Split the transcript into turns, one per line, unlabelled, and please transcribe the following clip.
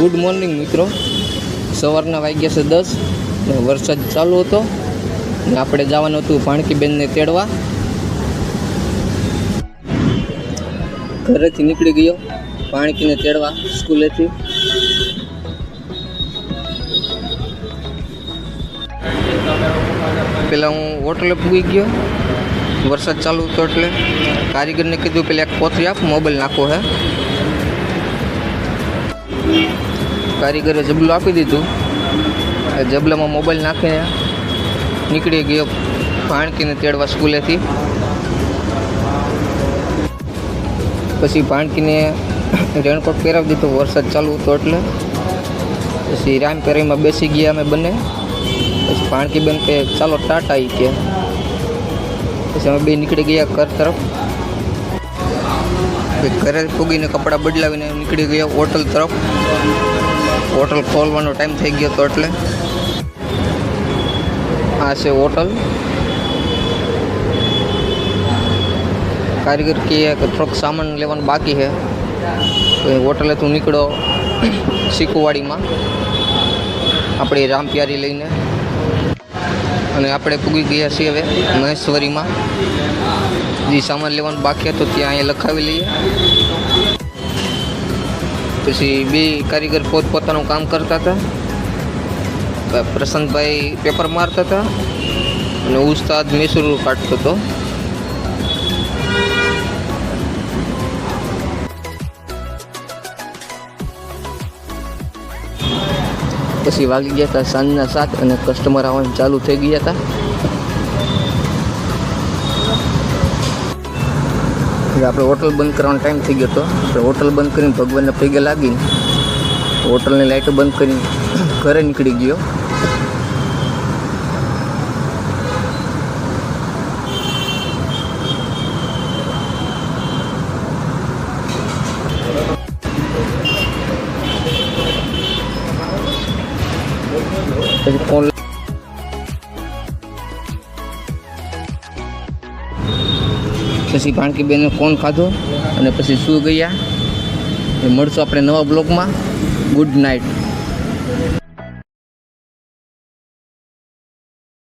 Good morning મિત્રો. સવારના વાગ્યા છે દસ વરસાદ ચાલુ હતો ને આપણે જવાનું હતું ભાણકીબેનને તેડવા. ઘરેથી નીકળી ગયો ભાણકીને તેડવા સ્કૂલેથી. પહેલાં હું હોટલે પૂગી ગયો. વરસાદ ચાલુ હતો એટલે કારીગરને કીધું, પેલા એક કોથળી આપ મોબાઈલ નાખો હે. કારીગરે જબલું આપી દીધું. જબલામાં મોબાઈલ નાખીને નીકળી ગયો ભાણકીને તેડવા સ્કૂલેથી. પછી ભાણકીને રેણકોટ પહેરાવી દીધો, વરસાદ ચાલુ હતો એટલે. પછી રામપેરીમાં બેસી ગયા અમે બંને. પછી ભાણકી બેન કે, ચાલો, ટાટા આવી કે. પછી અમે બે નીકળી ગયા ઘર તરફ. ઘરે પૂગીને કપડાં બદલાવીને નીકળી ગયા હોટલ તરફ. હોટલ ખોલવાનો ટાઈમ થઈ ગયો હતો એટલે આ છે હોટલ. કારીગર કહે કે થોડોક સામાન લેવાનું બાકી છે. તો એ હોટલે તું નીકળો શીકુવાડીમાં આપણી રામપ્યારી લઈને. અને આપણે પૂગી ગયા છીએ હવે મહેશ્વરીમાં. જે સામાન લેવાનું બાકી હતો ત્યાં અહીંયા લખાવી લઈએ. પછી બે કારીગર પોત પોતાનું કામ કરતા હતા. પ્રશાંતભાઈ પેપર મારતા હતા અને ઉસ્તાદ મેસૂર કાઢતો હતો. પછી વાગી ગયા હતા સાંજના સાત અને કસ્ટમર આવવાનું ચાલુ થઈ ગયા હતા. આપણે હોટલ બંધ કરવાનો ટાઈમ થઈ ગયો હતો. આપણે હોટલ બંધ કરીને ભગવાનના પૈગે લાગીને હોટલની લાઇટો બંધ કરીને ઘરે નીકળી ગયો. ફોન પછી ભાણકીબેને કોણ ખાધો અને પછી શું ગયા? મળશું આપણે નવા બ્લોગમાં. Good night